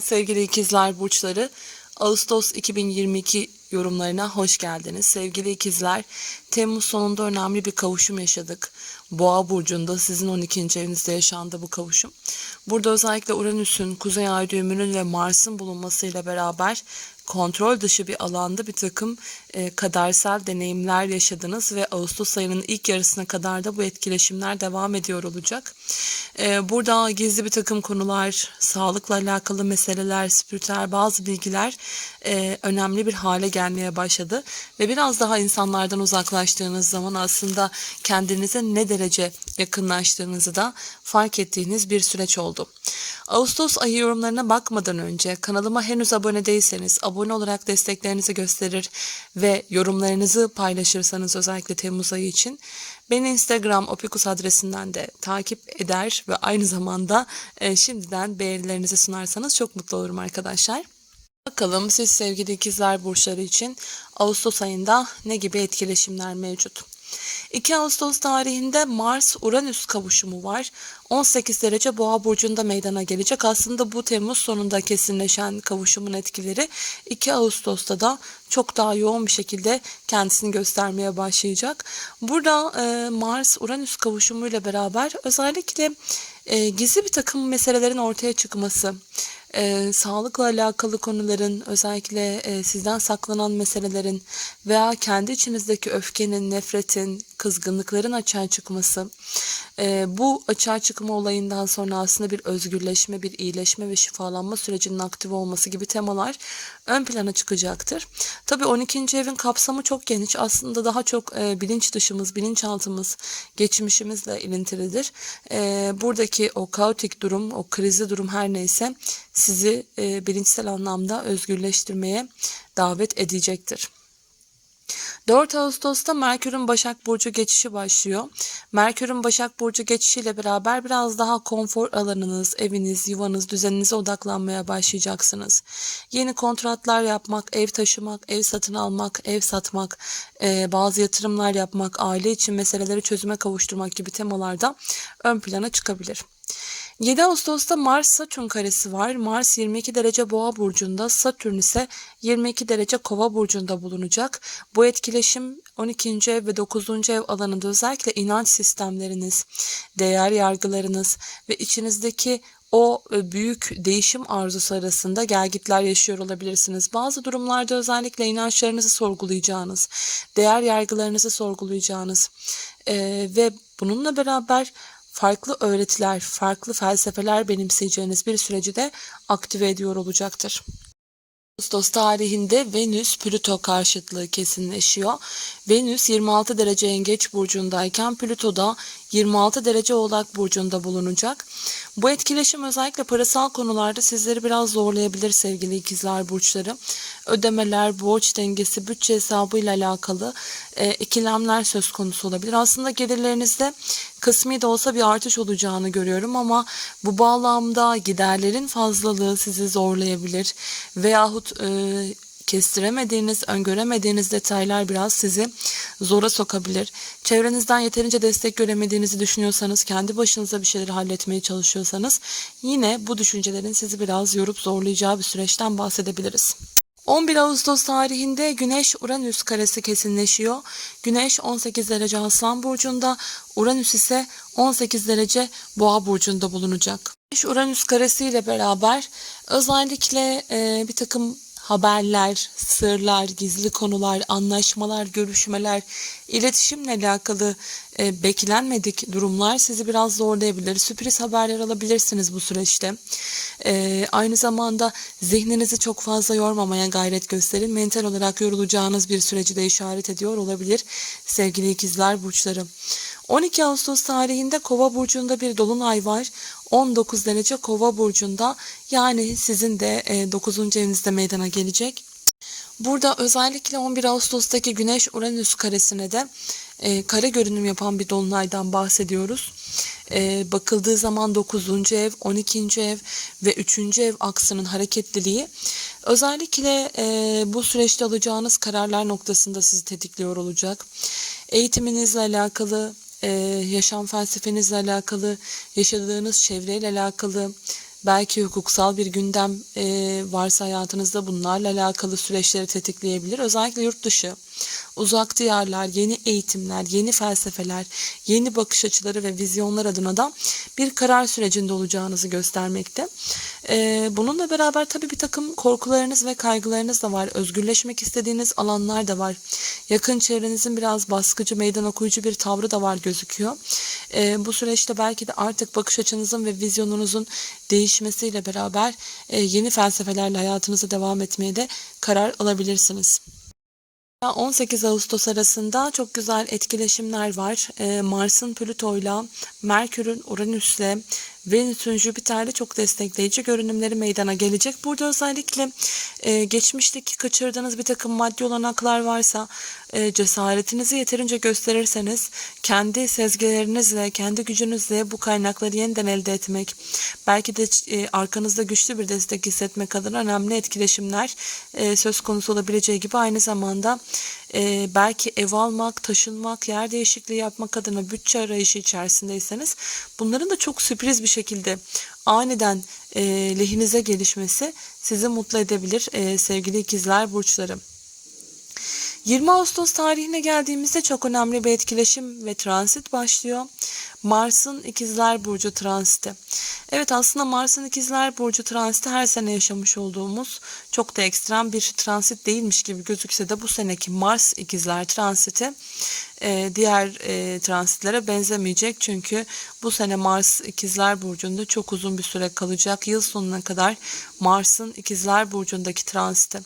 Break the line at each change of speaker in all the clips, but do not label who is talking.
Sevgili ikizler burçları, Ağustos 2022 yorumlarına hoş geldiniz. Sevgili ikizler, Temmuz sonunda önemli bir kavuşum yaşadık. Boğa burcunda sizin 12. evinizde yaşandı bu kavuşum. Burada özellikle Uranüs'ün, Kuzey Ay düğümünün ve Mars'ın bulunmasıyla beraber kontrol dışı bir alanda bir takım e, kadersel deneyimler yaşadınız ve Ağustos ayının ilk yarısına kadar da bu etkileşimler devam ediyor olacak. E, burada gizli bir takım konular, sağlıkla alakalı meseleler, spiritüel bazı bilgiler e, önemli bir hale gelmeye başladı ve biraz daha insanlardan uzaklaştığınız zaman aslında kendinize ne derece yakınlaştığınızı da fark ettiğiniz bir süreç oldu. Ağustos ayı yorumlarına bakmadan önce kanalıma henüz abone değilseniz abone olarak desteklerinizi gösterir ve yorumlarınızı paylaşırsanız özellikle Temmuz ayı için beni Instagram opikus adresinden de takip eder ve aynı zamanda e, şimdiden beğenilerinizi sunarsanız çok mutlu olurum arkadaşlar. Bakalım siz sevgili ikizler burçları için Ağustos ayında ne gibi etkileşimler mevcut? 2 Ağustos tarihinde Mars-Uranüs kavuşumu var. 18 derece Boğa burcunda meydana gelecek. Aslında bu Temmuz sonunda kesinleşen kavuşumun etkileri 2 Ağustos'ta da çok daha yoğun bir şekilde kendisini göstermeye başlayacak. Burada e, Mars-Uranüs kavuşumuyla beraber özellikle e, gizli bir takım meselelerin ortaya çıkması, e, sağlıkla alakalı konuların özellikle e, sizden saklanan meselelerin veya kendi içinizdeki öfkenin, nefretin, kızgınlıkların açığa çıkması e, bu açığa çıkma olayından sonra aslında bir özgürleşme, bir iyileşme ve şifalanma sürecinin aktif olması gibi temalar ön plana çıkacaktır. Tabii 12. evin kapsamı çok geniş. Aslında daha çok e, bilinç dışımız, bilinçaltımız, geçmişimizle ilintilidir. E, buradaki o kaotik durum, o krizli durum her neyse sizi e, bilinçsel anlamda özgürleştirmeye davet edecektir. 4 Ağustos'ta Merkür'ün Başak Burcu geçişi başlıyor. Merkür'ün Başak Burcu geçişiyle beraber biraz daha konfor alanınız, eviniz, yuvanız, düzeninize odaklanmaya başlayacaksınız. Yeni kontratlar yapmak, ev taşımak, ev satın almak, ev satmak, e, bazı yatırımlar yapmak, aile için meseleleri çözüme kavuşturmak gibi temalarda ön plana çıkabilir. 7 Ağustos'ta Mars Satürn karesi var. Mars 22 derece Boğa burcunda, Satürn ise 22 derece Kova burcunda bulunacak. Bu etkileşim 12. ev ve 9. ev alanında özellikle inanç sistemleriniz, değer yargılarınız ve içinizdeki o e, büyük değişim arzusu arasında gelgitler yaşıyor olabilirsiniz. Bazı durumlarda özellikle inançlarınızı sorgulayacağınız, değer yargılarınızı sorgulayacağınız e, ve bununla beraber farklı öğretiler, farklı felsefeler benimseyeceğiniz bir süreci de aktive ediyor olacaktır. Ağustos tarihinde Venüs Plüto karşıtlığı kesinleşiyor. Venüs 26 derece Yengeç burcundayken Plüto da 26 derece Oğlak burcunda bulunacak. Bu etkileşim özellikle parasal konularda sizleri biraz zorlayabilir sevgili ikizler burçları. Ödemeler, borç dengesi, bütçe hesabı ile alakalı e, ikilemler söz konusu olabilir. Aslında gelirlerinizde kısmi de olsa bir artış olacağını görüyorum ama bu bağlamda giderlerin fazlalığı sizi zorlayabilir veyahut e, kestiremediğiniz, öngöremediğiniz detaylar biraz sizi zora sokabilir. Çevrenizden yeterince destek göremediğinizi düşünüyorsanız, kendi başınıza bir şeyleri halletmeye çalışıyorsanız yine bu düşüncelerin sizi biraz yorup zorlayacağı bir süreçten bahsedebiliriz. 11 Ağustos tarihinde Güneş Uranüs karesi kesinleşiyor. Güneş 18 derece Aslan burcunda, Uranüs ise 18 derece Boğa burcunda bulunacak. Güneş Uranüs karesi ile beraber özellikle e, bir takım haberler, sırlar, gizli konular, anlaşmalar, görüşmeler, iletişimle alakalı e, beklenmedik durumlar sizi biraz zorlayabilir. Sürpriz haberler alabilirsiniz bu süreçte. E, aynı zamanda zihninizi çok fazla yormamaya gayret gösterin. Mental olarak yorulacağınız bir süreci de işaret ediyor olabilir sevgili ikizler burçları. 12 Ağustos tarihinde Kova burcunda bir dolunay var. 19 derece Kova burcunda yani sizin de 9. evinizde meydana gelecek. Burada özellikle 11 Ağustos'taki Güneş Uranüs karesine de e, kare görünüm yapan bir dolunaydan bahsediyoruz. E, bakıldığı zaman 9. ev, 12. ev ve 3. ev aksının hareketliliği özellikle e, bu süreçte alacağınız kararlar noktasında sizi tetikliyor olacak. Eğitiminizle alakalı, e, yaşam felsefenizle alakalı, yaşadığınız çevreyle alakalı, Belki hukuksal bir gündem e, varsa hayatınızda bunlarla alakalı süreçleri tetikleyebilir. Özellikle yurt dışı, uzak diyarlar, yeni eğitimler, yeni felsefeler, yeni bakış açıları ve vizyonlar adına da bir karar sürecinde olacağınızı göstermekte. E, bununla beraber tabii bir takım korkularınız ve kaygılarınız da var. Özgürleşmek istediğiniz alanlar da var. Yakın çevrenizin biraz baskıcı, meydan okuyucu bir tavrı da var gözüküyor. E, bu süreçte belki de artık bakış açınızın ve vizyonunuzun değişmesiyle beraber e, yeni felsefelerle hayatınıza devam etmeye de karar alabilirsiniz. 18 Ağustos arasında çok güzel etkileşimler var. Ee, Mars'ın Plüto'yla, Merkür'ün Uranüs'le, Venüs'ün Jüpiter'le çok destekleyici görünümleri meydana gelecek. Burada özellikle e, geçmişteki kaçırdığınız bir takım maddi olanaklar varsa e, cesaretinizi yeterince gösterirseniz kendi sezgilerinizle, kendi gücünüzle bu kaynakları yeniden elde etmek, belki de e, arkanızda güçlü bir destek hissetmek adına önemli etkileşimler e, söz konusu olabileceği gibi aynı zamanda e, belki ev almak, taşınmak, yer değişikliği yapmak adına bütçe arayışı içerisindeyseniz bunların da çok sürpriz bir şekilde aniden e, lehinize gelişmesi sizi mutlu edebilir e, sevgili ikizler burçları. 20 Ağustos tarihine geldiğimizde çok önemli bir etkileşim ve transit başlıyor. Mars'ın İkizler Burcu transiti. Evet aslında Mars'ın İkizler Burcu transiti her sene yaşamış olduğumuz çok da ekstrem bir transit değilmiş gibi gözükse de bu seneki Mars İkizler transiti e, diğer e, transitlere benzemeyecek. Çünkü bu sene Mars İkizler Burcu'nda çok uzun bir süre kalacak. Yıl sonuna kadar Mars'ın İkizler Burcu'ndaki transiti.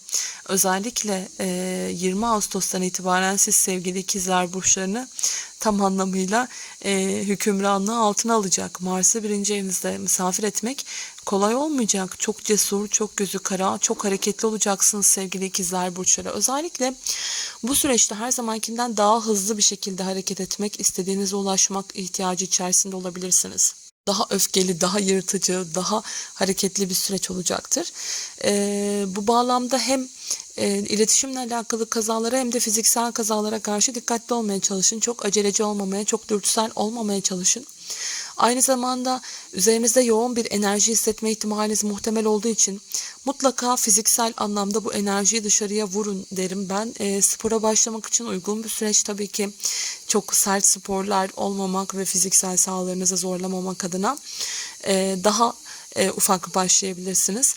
Özellikle e, 20 Ağustos'tan itibaren siz sevgili İkizler Burçlarını tam anlamıyla e, hükümranlığı altına alacak. Mars'ı birinci evinizde misafir etmek kolay olmayacak. Çok cesur, çok gözü kara, çok hareketli olacaksınız sevgili ikizler burçları. Özellikle bu süreçte her zamankinden daha hızlı bir şekilde hareket etmek, istediğinize ulaşmak ihtiyacı içerisinde olabilirsiniz daha öfkeli, daha yırtıcı, daha hareketli bir süreç olacaktır. E, bu bağlamda hem e, iletişimle alakalı kazalara hem de fiziksel kazalara karşı dikkatli olmaya çalışın. Çok aceleci olmamaya, çok dürtüsel olmamaya çalışın. Aynı zamanda üzerinizde yoğun bir enerji hissetme ihtimaliniz muhtemel olduğu için mutlaka fiziksel anlamda bu enerjiyi dışarıya vurun derim ben. E, spora başlamak için uygun bir süreç tabii ki çok sert sporlar olmamak ve fiziksel sağlığınızı zorlamamak adına e, daha e, ufak başlayabilirsiniz.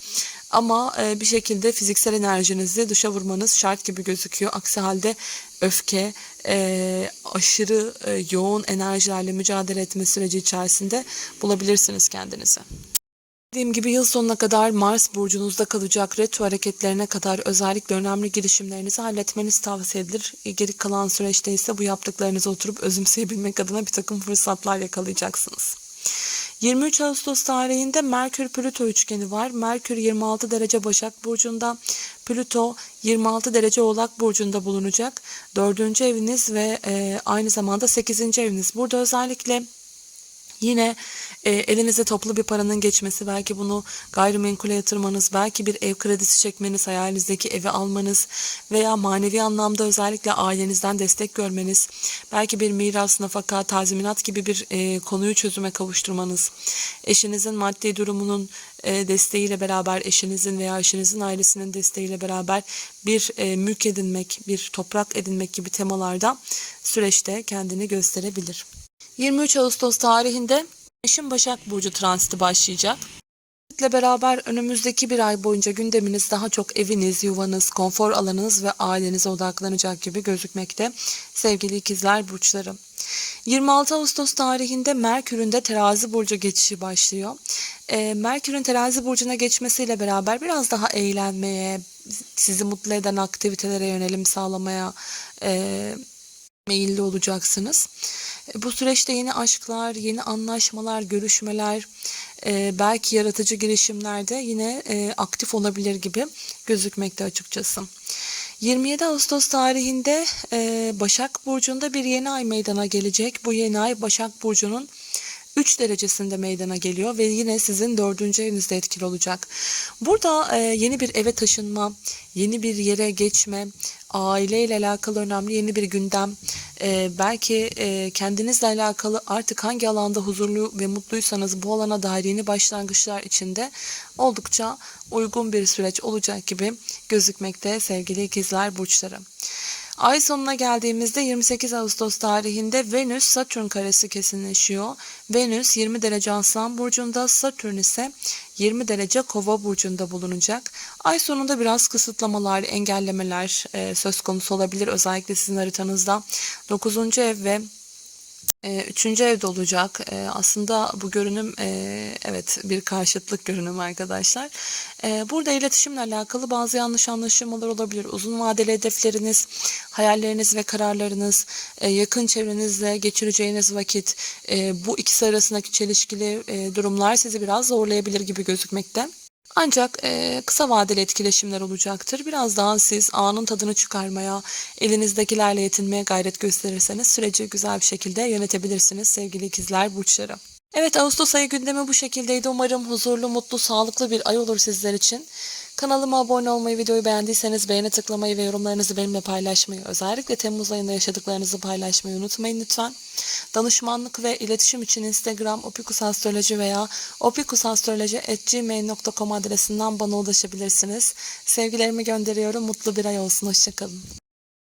Ama e, bir şekilde fiziksel enerjinizi dışa vurmanız şart gibi gözüküyor. Aksi halde öfke, e, aşırı e, yoğun enerjilerle mücadele etme süreci içerisinde bulabilirsiniz kendinizi. Dediğim gibi yıl sonuna kadar Mars burcunuzda kalacak retro hareketlerine kadar özellikle önemli girişimlerinizi halletmeniz tavsiye edilir. Geri kalan süreçte ise bu yaptıklarınızı oturup özümseyebilmek adına bir takım fırsatlar yakalayacaksınız. 23 Ağustos tarihinde Merkür Plüto üçgeni var. Merkür 26 derece Başak Burcu'nda, Plüto 26 derece Oğlak Burcu'nda bulunacak. Dördüncü eviniz ve e, aynı zamanda sekizinci eviniz. Burada özellikle Yine e, elinize toplu bir paranın geçmesi, belki bunu gayrimenkule yatırmanız, belki bir ev kredisi çekmeniz, hayalinizdeki evi almanız veya manevi anlamda özellikle ailenizden destek görmeniz, belki bir miras, nafaka, tazminat gibi bir e, konuyu çözüme kavuşturmanız, eşinizin maddi durumunun e, desteğiyle beraber, eşinizin veya eşinizin ailesinin desteğiyle beraber bir e, mülk edinmek, bir toprak edinmek gibi temalarda süreçte kendini gösterebilir. 23 Ağustos tarihinde Güneş'in Başak Burcu transiti başlayacak. ile beraber önümüzdeki bir ay boyunca gündeminiz daha çok eviniz, yuvanız, konfor alanınız ve ailenize odaklanacak gibi gözükmekte sevgili ikizler burçları. 26 Ağustos tarihinde Merkür'ün de terazi burcu geçişi başlıyor. E, Merkür'ün terazi burcuna geçmesiyle beraber biraz daha eğlenmeye, sizi mutlu eden aktivitelere yönelim sağlamaya e, meyilli olacaksınız. E, bu süreçte yeni aşklar, yeni anlaşmalar, görüşmeler, e, belki yaratıcı girişimlerde yine e, aktif olabilir gibi gözükmekte açıkçası. 27 Ağustos tarihinde Başak Burcu'nda bir yeni ay meydana gelecek. Bu yeni ay Başak Burcu'nun 3 derecesinde meydana geliyor ve yine sizin dördüncü evinizde etkili olacak. Burada e, yeni bir eve taşınma, yeni bir yere geçme, aileyle alakalı önemli yeni bir gündem, e, belki e, kendinizle alakalı artık hangi alanda huzurlu ve mutluysanız bu alana dair yeni başlangıçlar içinde oldukça uygun bir süreç olacak gibi gözükmekte sevgili ikizler burçları. Ay sonuna geldiğimizde 28 Ağustos tarihinde Venüs Satürn karesi kesinleşiyor. Venüs 20 derece Aslan burcunda, Satürn ise 20 derece Kova burcunda bulunacak. Ay sonunda biraz kısıtlamalar, engellemeler e, söz konusu olabilir. Özellikle sizin haritanızda 9. ev ve e, Üçüncü evde olacak. E, aslında bu görünüm e, evet bir karşıtlık görünüm arkadaşlar. E, burada iletişimle alakalı bazı yanlış anlaşılmalar olabilir. Uzun vadeli hedefleriniz, hayalleriniz ve kararlarınız, e, yakın çevrenizle geçireceğiniz vakit, e, bu ikisi arasındaki çelişkili e, durumlar sizi biraz zorlayabilir gibi gözükmekte. Ancak e, kısa vadeli etkileşimler olacaktır. Biraz daha siz anın tadını çıkarmaya, elinizdekilerle yetinmeye gayret gösterirseniz süreci güzel bir şekilde yönetebilirsiniz sevgili ikizler burçları. Evet Ağustos ayı gündemi bu şekildeydi. Umarım huzurlu, mutlu, sağlıklı bir ay olur sizler için. Kanalıma abone olmayı, videoyu beğendiyseniz beğene tıklamayı ve yorumlarınızı benimle paylaşmayı, özellikle Temmuz ayında yaşadıklarınızı paylaşmayı unutmayın lütfen. Danışmanlık ve iletişim için Instagram opikusastroloji veya opikusastroloji.gmail.com adresinden bana ulaşabilirsiniz. Sevgilerimi gönderiyorum. Mutlu bir ay olsun. Hoşçakalın.